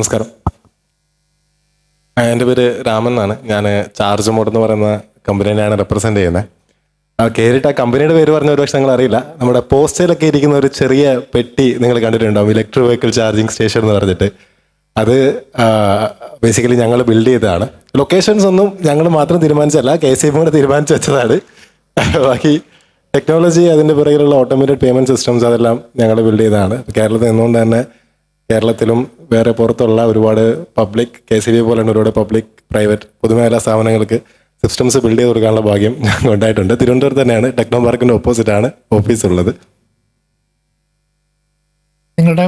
നമസ്കാരം. എന്റെ പേര് രാമൻ എന്നാണ്. ഞാൻ ചാർജ് മോഡ് എന്ന് പറയുന്ന കമ്പനിയാണ് റെപ്രസെന്റ് ചെയ്യുന്നത് കയറിയിട്ട് ആ കമ്പനിയുടെ പേര് പറഞ്ഞ ഒരു പക്ഷെ നിങ്ങൾ അറിയില്ല. നമ്മുടെ പോസ്റ്റയിലൊക്കെ ഇരിക്കുന്ന ഒരു ചെറിയ പെട്ടി നിങ്ങൾ കണ്ടിട്ടുണ്ടാവും. ഇലക്ട്രിക് വെഹിക്കിൾ ചാർജിങ് സ്റ്റേഷൻ എന്ന് പറഞ്ഞിട്ട്. അത് ബേസിക്കലി ഞങ്ങൾ ബിൽഡ് ചെയ്തതാണ്. ലൊക്കേഷൻസ് ഒന്നും ഞങ്ങൾ മാത്രം തീരുമാനിച്ചല്ല കെ സി കൂടെ തീരുമാനിച്ച് വെച്ചതാണ്. ബാക്കി ടെക്നോളജി അതിന്റെ പിറകിലുള്ള ഓട്ടോമേറ്റഡ് പേയ്മെന്റ് സിസ്റ്റംസ് അതെല്ലാം ഞങ്ങൾ ബിൽഡ് ചെയ്തതാണ്. കേരളത്തിൽ നിന്നുകൊണ്ട് തന്നെ കേരളത്തിലും വേറെ പുറത്തുള്ള ഒരുപാട് പബ്ലിക് കെ സി ബി പോലെയുള്ള ഒരുപാട് പബ്ലിക് പ്രൈവറ്റ് പൊതുമേഖലാ സ്ഥാപനങ്ങൾക്ക് സിസ്റ്റംസ് ബിൽഡ് ചെയ്ത് കൊടുക്കാനുള്ള ഭാഗ്യം ഞങ്ങൾ ഉണ്ടായിട്ടുണ്ട്. തിരുവനന്തപുരത്ത് തന്നെയാണ് ടെക്നോ ഓപ്പോസിറ്റ് ആണ് ഓഫീസ് ഉള്ളത്. നിങ്ങളുടെ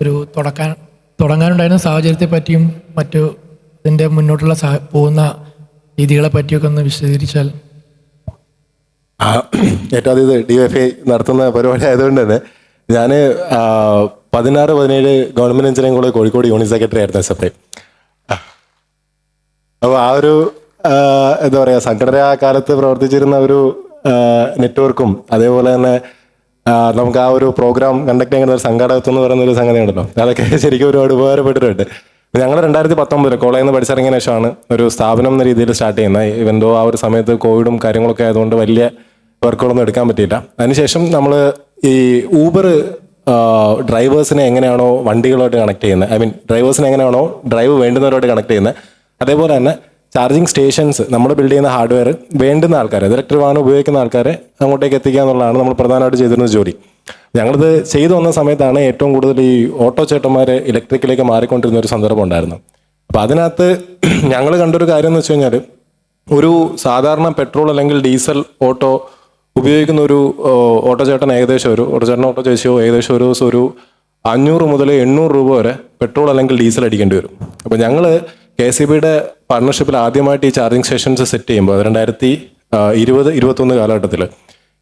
ഒരു തുടക്കാൻ തുടങ്ങാനുണ്ടായിരുന്ന സാഹചര്യത്തെ പറ്റിയും മറ്റു ഇതിന്റെ മുന്നോട്ടുള്ള പോകുന്ന രീതികളെ പറ്റിയൊക്കെ ഒന്ന് വിശദീകരിച്ചാൽ. ഏറ്റവും ആദ്യം ഡി എഫ് ഐ നടത്തുന്ന പരിപാടി ആയതുകൊണ്ട് തന്നെ ഞാൻ പതിനാറ് പതിനേഴ് government engineering college Kozhikode unit secretary ആയിരുന്നു എസ് എഫ് ഐ അപ്പോൾ ആ ഒരു എന്താ പറയുക സംഘടന ആ കാലത്ത് പ്രവർത്തിച്ചിരുന്ന ഒരു നെറ്റ്വർക്കും അതേപോലെ തന്നെ നമുക്ക് ആ ഒരു പ്രോഗ്രാം കണ്ടക്ട് ചെയ്യുന്ന ഒരു സംഘാടകത്വം എന്ന് പറയുന്ന ഒരു സംഗതി ഉണ്ടല്ലോ. അതൊക്കെ ശരിക്കും ഒരുപാട് ഉപകാരപ്പെട്ടിട്ടുണ്ട് ഞങ്ങൾ രണ്ടായിരത്തി പത്തൊമ്പതിൽ കോളേജിൽ നിന്ന് പഠിച്ചിറങ്ങിയ ശേഷമാണ് ഒരു സ്ഥാപനം എന്ന രീതിയിൽ സ്റ്റാർട്ട് ചെയ്യുന്നത്. ഇവന്റോ ആ ഒരു സമയത്ത് കോവിഡും കാര്യങ്ങളൊക്കെ ആയതുകൊണ്ട് വലിയ വർക്കുകളൊന്നും എടുക്കാൻ പറ്റിയില്ല. അതിനുശേഷം നമ്മൾ ഈ ഊബർ ഡ്രൈവേഴ്സിനെ എങ്ങനെയാണോ വണ്ടികളുമായിട്ട് കണക്ട് ചെയ്യുന്നത്? ഐ മീൻ ഡ്രൈവേഴ്സിനെ എങ്ങനെയാണോ ഡ്രൈവ് വേണ്ടുന്നവരോട് കണക്ട് ചെയ്യുന്നത്? അതേപോലെ തന്നെ ചാർജിങ് സ്റ്റേഷൻസ് നമ്മൾ ബിൽഡ് ചെയ്യുന്ന ഹാർഡ്വെയർ വേണ്ടുന്ന ആൾക്കാരെ ഇലക്ട്രിക് വാഹനം ഉപയോഗിക്കുന്ന ആൾക്കാരെ അങ്ങോട്ടേക്ക് എത്തിക്കുക എന്നുള്ളതാണ് നമ്മൾ പ്രധാനമായിട്ട് ചെയ്തിരുന്ന ജോലി. ഞങ്ങളിത് ചെയ്തു വന്ന സമയത്താണ് ഏറ്റവും കൂടുതൽ ഈ ഓട്ടോ ചേട്ടന്മാർ ഇലക്ട്രിക്കിലേക്ക് മാറിക്കൊണ്ടിരുന്ന ഒരു സന്ദർഭം ഉണ്ടായിരുന്നു അപ്പം അതിനകത്ത് ഞങ്ങൾ കണ്ടൊരു കാര്യം എന്ന് വെച്ച് കഴിഞ്ഞാൽ ഒരു സാധാരണ പെട്രോൾ അല്ലെങ്കിൽ ഡീസൽ ഓട്ടോ ഉപയോഗിക്കുന്ന ഒരു ഓട്ടോ ചേട്ടൻ ഏകദേശം ഒരു ഓട്ടോ ചേട്ടൻ ഓട്ടോ ചേച്ചിയോ ഏകദേശം ഒരു ദിവസം ഒരു അഞ്ഞൂറ് മുതൽ എണ്ണൂറ് രൂപ വരെ പെട്രോൾ അല്ലെങ്കിൽ ഡീസൽ അടിക്കേണ്ടി വരും. അപ്പോൾ ഞങ്ങൾ കെ സി ബിയുടെ പാർട്ണർഷിപ്പിൽ ആദ്യമായിട്ട് ഈ ചാർജിങ് സ്റ്റേഷൻസ് സെറ്റ് ചെയ്യുമ്പോൾ രണ്ടായിരത്തി ഇരുപത് ഇരുപത്തൊന്ന് കാലഘട്ടത്തിൽ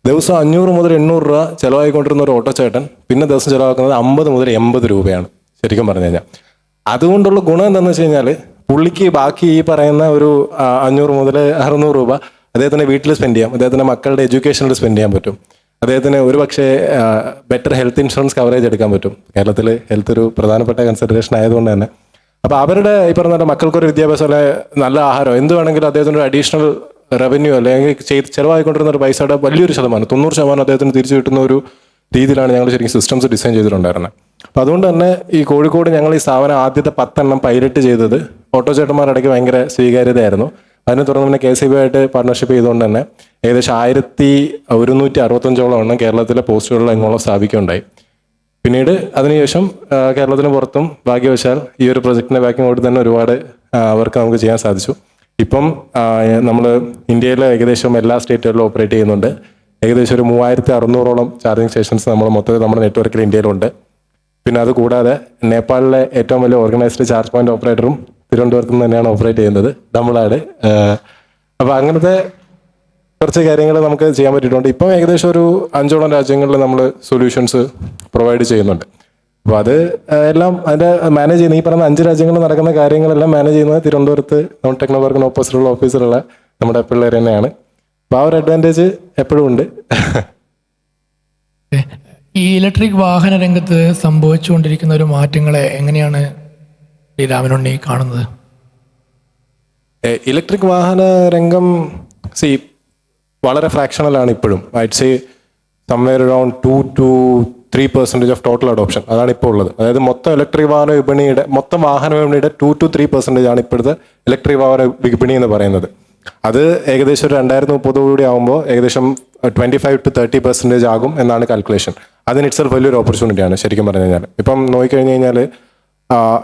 ദിവസം അഞ്ഞൂറ് മുതൽ എണ്ണൂറ് രൂപ ചിലവായിക്കൊണ്ടിരുന്ന ഒരു ഓട്ടോ ചേട്ടൻ പിന്നെ ദിവസം ചിലവാക്കുന്നത് അമ്പത് മുതൽ എൺപത് രൂപയാണ് ശരിക്കും പറഞ്ഞു കഴിഞ്ഞാൽ. അതുകൊണ്ടുള്ള ഗുണം എന്താണെന്ന് വെച്ച് കഴിഞ്ഞാൽ പുള്ളിക്ക് ബാക്കി ഈ പറയുന്ന ഒരു അഞ്ഞൂറ് മുതൽ അറുന്നൂറ് രൂപ അദ്ദേഹത്തിന് വീട്ടിൽ സ്പെൻഡ് ചെയ്യാം. അദ്ദേഹത്തിന്റെ മക്കളുടെ എഡ്യൂക്കേഷനിൽ സ്പെൻഡ് ചെയ്യാൻ പറ്റും. അദ്ദേഹത്തിന് ഒരു പക്ഷേ ബെറ്റർ ഹെൽത്ത് ഇൻഷുറൻസ് കവറേജ് എടുക്കാൻ പറ്റും. കേരളത്തിൽ ഹെൽത്ത് ഒരു പ്രധാനപ്പെട്ട കൺസിഡറേഷൻ ആയതുകൊണ്ട് തന്നെ. അപ്പോൾ അവരുടെ ഈ പറഞ്ഞ മക്കൾക്കൊരു വിദ്യാഭ്യാസം അല്ലെ നല്ല ആഹാരം. എന്ത് വേണമെങ്കിലും അദ്ദേഹത്തിന്റെ ഒരു അഡീഷണൽ റവന്യൂ അല്ലെങ്കിൽ ചെയ്ത് ചിലവായിക്കൊണ്ടിരുന്ന ഒരു പൈസയുടെ വലിയൊരു ശതമാനം തൊണ്ണൂറ് ശതമാനം അദ്ദേഹത്തിന് തിരിച്ചു കിട്ടുന്ന ഒരു രീതിയിലാണ് ഞങ്ങൾ ശരിക്കും സിസ്റ്റംസ് ഡിസൈൻ ചെയ്തിട്ടുണ്ടായിരുന്നത്. അപ്പോൾ അതുകൊണ്ട് തന്നെ ഈ കോഴിക്കോട് ഞങ്ങൾ ഈ സ്ഥാപനം ആദ്യത്തെ പത്തെണ്ണം പൈലറ്റ് ചെയ്തത് ഓട്ടോ ചേട്ടന്മാരുടെ ഇടയ്ക്ക് ഭയങ്കര സ്വീകാര്യതയായിരുന്നു. അതിനെ തുടർന്ന് പിന്നെ കെ സി ബി ആയിട്ട് പാർട്ണർഷിപ്പ് ചെയ്തുകൊണ്ട് തന്നെ ഏകദേശം ആയിരത്തി ഒരുന്നൂറ്റി അറുപത്തഞ്ചോളം എണ്ണം കേരളത്തിലെ പോസ്റ്റുകളിൽ എങ്ങോളം സ്ഥാപിക്കുകയുണ്ടായി. പിന്നീട് അതിനുശേഷം കേരളത്തിന് പുറത്തും ഭാഗ്യവശാൽ ഈ ഒരു പ്രൊജക്ടിന്റെ ബാക്കിംഗ് കൊണ്ട് തന്നെ ഒരുപാട് വർക്ക് നമുക്ക് ചെയ്യാൻ സാധിച്ചു. ഇപ്പം നമ്മൾ ഇന്ത്യയിലെ ഏകദേശം എല്ലാ സ്റ്റേറ്റുകളിലും ഓപ്പറേറ്റ് ചെയ്യുന്നുണ്ട്. ഏകദേശം ഒരു മൂവായിരത്തി അറുന്നൂറോളം ചാർജിങ് സ്റ്റേഷൻസ് നമ്മൾ മൊത്തത്തിൽ നമ്മുടെ നെറ്റ്വർക്കിൽ ഇന്ത്യയിലുണ്ട്. പിന്നെ അത് കൂടാതെ നേപ്പാളിലെ ഏറ്റവും വലിയ ഓർഗനൈസ്ഡ് ചാർജ് പോയിന്റ് ഓപ്പറേറ്ററും തിരുവനന്തപുരത്ത് നിന്ന് തന്നെയാണ് ഓപ്പറേറ്റ് ചെയ്യുന്നത് നമ്മളാട് അപ്പോൾ അങ്ങനത്തെ കുറച്ച് കാര്യങ്ങൾ നമുക്ക് ചെയ്യാൻ പറ്റിയിട്ടുണ്ട്. ഇപ്പം ഏകദേശം ഒരു അഞ്ചോളം രാജ്യങ്ങളിൽ നമ്മൾ സൊല്യൂഷൻസ് പ്രൊവൈഡ് ചെയ്യുന്നുണ്ട്. അപ്പോൾ അത് എല്ലാം അതിന്റെ മാനേജ് ചെയ്യുന്ന ഈ പറഞ്ഞ അഞ്ച് രാജ്യങ്ങളിൽ നടക്കുന്ന കാര്യങ്ങളെല്ലാം മാനേജ് ചെയ്യുന്നത് തിരുവനന്തപുരത്ത് നമ്മൾ ടെക്നോ വർക്കിന് ഓപ്പോസിറ്റുള്ള ഓഫീസിലുള്ള നമ്മുടെ പിള്ളേർ തന്നെയാണ്. അപ്പോൾ ആ ഒരു അഡ്വാന്റേജ് എപ്പോഴും ഉണ്ട്. ഈ ഇലക്ട്രിക് വാഹന രംഗത്ത് സംഭവിച്ചുകൊണ്ടിരിക്കുന്ന ഒരു മാറ്റങ്ങളെ എങ്ങനെയാണ് ഈ കാണുന്നത്. ഇലക്ട്രിക് വാഹന രംഗം സി വളരെ ഫ്രാക്ഷണലാണ് ഇപ്പോഴും. I'd say somewhere around two two three percentage of total adoption അതാണ് ഇപ്പോൾ ഉള്ളത്. അതായത് മൊത്തം ഇലക്ട്രിക് വാഹന വിപണിയുടെ മൊത്തം വാഹന വിപണിയുടെ ടു ടു ത്രീ പെർസെന്റേജ് ആണ് ഇപ്പോഴത്തെ ഇലക്ട്രിക് വാഹന വിപണി എന്ന് പറയുന്നത്. അത് ഏകദേശം ഒരു രണ്ടായിരത്തി മുപ്പതോടുകൂടി ആകുമ്പോൾ ഏകദേശം twenty five to thirty percentage ആകും എന്നാണ് കാൽക്കുലേഷൻ അതിന് ഇറ്റ്സെൽഫ് വലിയൊരു ഓപ്പർച്യൂണിറ്റിയാണ് ശരിക്കും പറഞ്ഞു കഴിഞ്ഞാൽ ഇപ്പം നോക്കിക്കഴിഞ്ഞ് കഴിഞ്ഞാൽ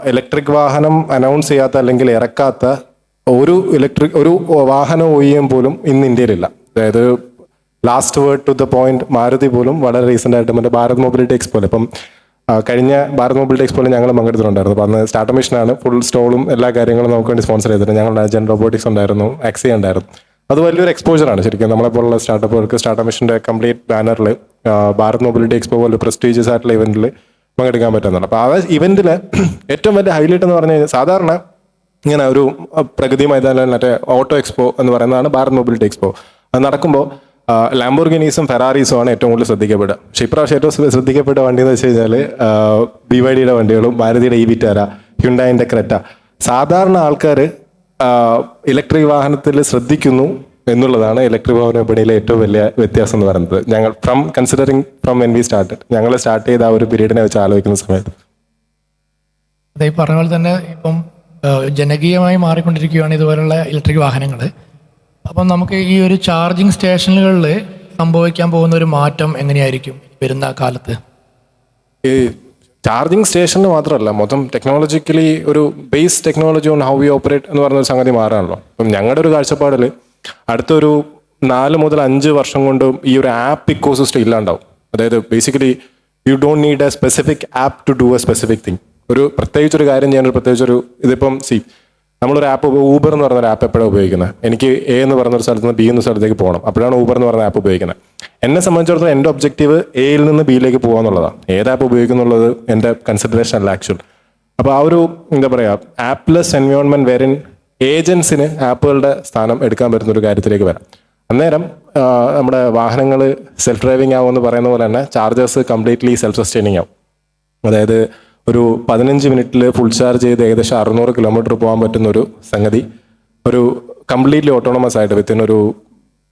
ഇലക്ട്രിക് വാഹനം അനൗൺസ് ചെയ്യാത്ത അല്ലെങ്കിൽ ഇറക്കാത്ത ഒരു ഇലക്ട്രിക് ഒരു വാഹന ഒയ്യം പോലും ഇന്ന് ഇന്ത്യയിലില്ല. അതായത് last word to the point Maruti പോലും വളരെ റീസെന്റ് ആയിട്ട് മറ്റേ ഭാരത് മൊബിലിറ്റി എക്സ്പോയിൽ ഇപ്പം കഴിഞ്ഞ ഭാരത് മൊബിലിറ്റി എക്സ്പോയിൽ ഞങ്ങൾ പങ്കെടുത്തിട്ടുണ്ടായിരുന്നു. അപ്പം അന്ന് സ്റ്റാർട്ട് മിഷനാണ് ഫുൾ സ്റ്റോളും എല്ലാ കാര്യങ്ങളും നമുക്ക് വേണ്ടി സ്പോൺസർ ചെയ്തിട്ടുണ്ട് ഞങ്ങളുടെ ജെൻ റോബോട്ടിക്സ് ഉണ്ടായിരുന്നു ആക്സി ഉണ്ടായിരുന്നു. അത് വലിയൊരു എക്സ്പോജറാണ് ശരിക്കും. നമ്മളെപ്പോലുള്ള സ്റ്റാർട്ടപ്പുകൾക്ക് സ്റ്റാർട്ടപ്പ് മിഷന്റെ കംപ്ലീറ്റ് ബാനറിൽ ഭാരത് മൊബിലിറ്റി എക്സ്പോ പോലെ പ്രസ്റ്റീജിയസ് ആയിട്ടുള്ള ഇവന്റിൽ പങ്കെടുക്കാൻ പറ്റുന്നുണ്ട് അപ്പോൾ ആ ഇവന്റിൽ ഏറ്റവും വലിയ ഹൈലൈറ്റ് എന്ന് പറഞ്ഞു കഴിഞ്ഞാൽ സാധാരണ ഇങ്ങനെ ഒരു പ്രകൃതി മൈതാനം മറ്റേ ഓട്ടോ എക്സ്പോ എന്ന് പറയുന്നതാണ് ഭാരത് മൊബിലിറ്റി എക്സ്പോ. അത് നടക്കുമ്പോൾ ലാംബോർഗിനീസും ഫെറാറീസും ആണ് ഏറ്റവും കൂടുതൽ ശ്രദ്ധിക്കപ്പെടുക. പക്ഷേ ഇപ്രാവശ്യം ഏറ്റവും ശ്രദ്ധിക്കപ്പെട്ട വണ്ടി എന്ന് വെച്ച് കഴിഞ്ഞാൽ ബി വൈ ഡിയുടെ വണ്ടികളും ഭാരതിയുടെ ഇ വിറ്റാര ഹ്യുണ്ടായിന്റെ ക്രെറ്റ. സാധാരണ ആൾക്കാർ ഇലക്ട്രിക് വാഹനത്തിൽ ശ്രദ്ധിക്കുന്നു എന്നുള്ളതാണ് ഇലക്ട്രിക് വാഹന വിപണിയിലെ ഏറ്റവും വലിയ വ്യത്യാസം എന്ന് പറയുന്നത്. ഞങ്ങൾ from considering from when we started ഞങ്ങൾ സ്റ്റാർട്ട് ചെയ്ത ആ ഒരു പീരീഡിനെ വെച്ച് ആലോചിക്കുന്ന സമയത്ത്. അതെ ഈ പറഞ്ഞ പോലെ തന്നെ ഇപ്പം ജനകീയമായി മാറിക്കൊണ്ടിരിക്കുകയാണ് ഇതുപോലുള്ള ഇലക്ട്രിക് വാഹനങ്ങൾ അപ്പം നമുക്ക് ഈ ഒരു ചാർജിങ് സ്റ്റേഷനുകളിൽ സംഭവിക്കാൻ പോകുന്ന ഒരു മാറ്റം എങ്ങനെയായിരിക്കും വരുന്ന കാലത്ത്? ഈ ചാർജിങ് സ്റ്റേഷന് മാത്രമല്ല മൊത്തം ടെക്നോളജിക്കലി ഒരു base technology on how we operate എന്ന് പറയുന്ന ഒരു സംഗതി മാറാണല്ലോ. അപ്പം ഞങ്ങളുടെ ഒരു കാഴ്ചപ്പാടിൽ അടുത്തൊരു നാല് മുതൽ അഞ്ച് വർഷം കൊണ്ട് ഈ ഒരു ആപ്പ് ഇക്കോസിസ്റ്റം ഇല്ലാണ്ടാവും. അതായത് basically you don't need a specific app to do a specific thing ഒരു പ്രത്യേകിച്ചൊരു കാര്യം ചെയ്യാൻ ഒരു പ്രത്യേകിച്ചൊരു ഇതിപ്പം സി നമ്മളൊരു ആപ്പ് ഊബർ എന്ന് പറഞ്ഞ ഒരു ആപ്പ് എപ്പോഴാണ് ഉപയോഗിക്കുന്നത്? എനിക്ക് എ എന്ന് പറയുന്ന ഒരു സ്ഥലത്ത് നിന്ന് ബി എന്ന സ്ഥലത്തേക്ക് പോകണം. അപ്പോഴാണ് ഊബർ എന്ന് പറഞ്ഞ ആപ്പ് ഉപയോഗിക്കുന്നത്. എന്നെ സംബന്ധിച്ചിടത്തോളം എന്റെ ഒബ്ജക്റ്റീവ് എയിൽ നിന്ന് ബിയിലേക്ക് പോകുക എന്നുള്ളതാണ് ഏത് ആപ്പ് ഉപയോഗിക്കുന്നുള്ളത് എന്റെ കൺസിഡറേഷൻ അല്ല ആക്ച്വൽ അപ്പോൾ ആ ഒരു എന്താ പറയുക ആപ്പ്ലെസ് എൻവയോൺമെന്റ് വെരിൻ ഏജൻസിന് ആപ്പുകളുടെ സ്ഥാനം എടുക്കാൻ പറ്റുന്ന ഒരു കാര്യത്തിലേക്ക് വരാം. അന്നേരം നമ്മുടെ വാഹനങ്ങൾ സെൽഫ് ഡ്രൈവിംഗ് ആവുമെന്ന് പറയുന്ന പോലെ തന്നെ ചാർജേഴ്സ് കംപ്ലീറ്റ്ലി സെൽഫ് സസ്റ്റൈനിങ് ആവും. അതായത് ഒരു പതിനഞ്ച് മിനിറ്റിൽ ഫുൾ ചാർജ് ചെയ്ത് ഏകദേശം അറുന്നൂറ് കിലോമീറ്റർ പോകാൻ പറ്റുന്ന ഒരു സംഗതി ഒരു കംപ്ലീറ്റ്ലി ഓട്ടോണമസ് ആയിട്ട് വിത്തിൻ ഒരു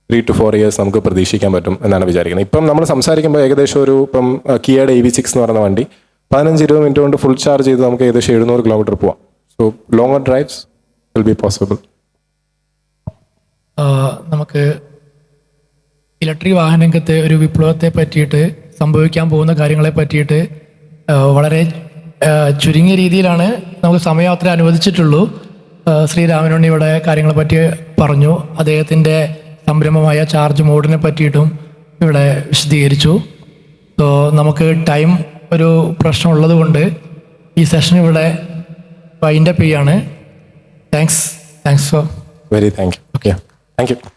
ത്രീ ടു ഫോർ ഇയേഴ്സ് നമുക്ക് പ്രതീക്ഷിക്കാൻ പറ്റും എന്നാണ് വിചാരിക്കുന്നത്. ഇപ്പം നമ്മൾ സംസാരിക്കുമ്പോൾ ഏകദേശം ഒരു ഇപ്പം കിയയുടെ എ വി സിക്സ് എന്ന് പറയുന്ന വണ്ടി പതിനഞ്ച് ഇരുപത് മിനിറ്റ് കൊണ്ട് ഫുൾ ചാർജ് ചെയ്ത് നമുക്ക് ഏകദേശം എഴുന്നൂറ് കിലോമീറ്റർ പോവാം. So longer drives will be possible നമുക്ക് ഇലക്ട്രിക് വാഹന രംഗത്തെ ഒരു വിപ്ലവത്തെ പറ്റിയിട്ട് സംഭവിക്കാൻ പോകുന്ന കാര്യങ്ങളെ പറ്റിയിട്ട് വളരെ ചുരുങ്ങിയ രീതിയിലാണ് നമുക്ക് സമയം അത്ര അനുവദിച്ചിട്ടുള്ളൂ ശ്രീരാമനുണ്ണിയുടെ കാര്യങ്ങളെ പറ്റി പറഞ്ഞു. അദ്ദേഹത്തിന്റെ സംരംഭമായ ചാർജ് മോഡിനെ പറ്റിയിട്ടും ഇവിടെ വിശദീകരിച്ചു. സോ നമുക്ക് ടൈം ഒരു പ്രശ്നമുള്ളത് കൊണ്ട് ഈ സെഷൻ ഇവിടെ വൈൻഡപ്പ് ചെയ്യാണ്. thanks. Thanks for. Very thank you. Okay. Thank you.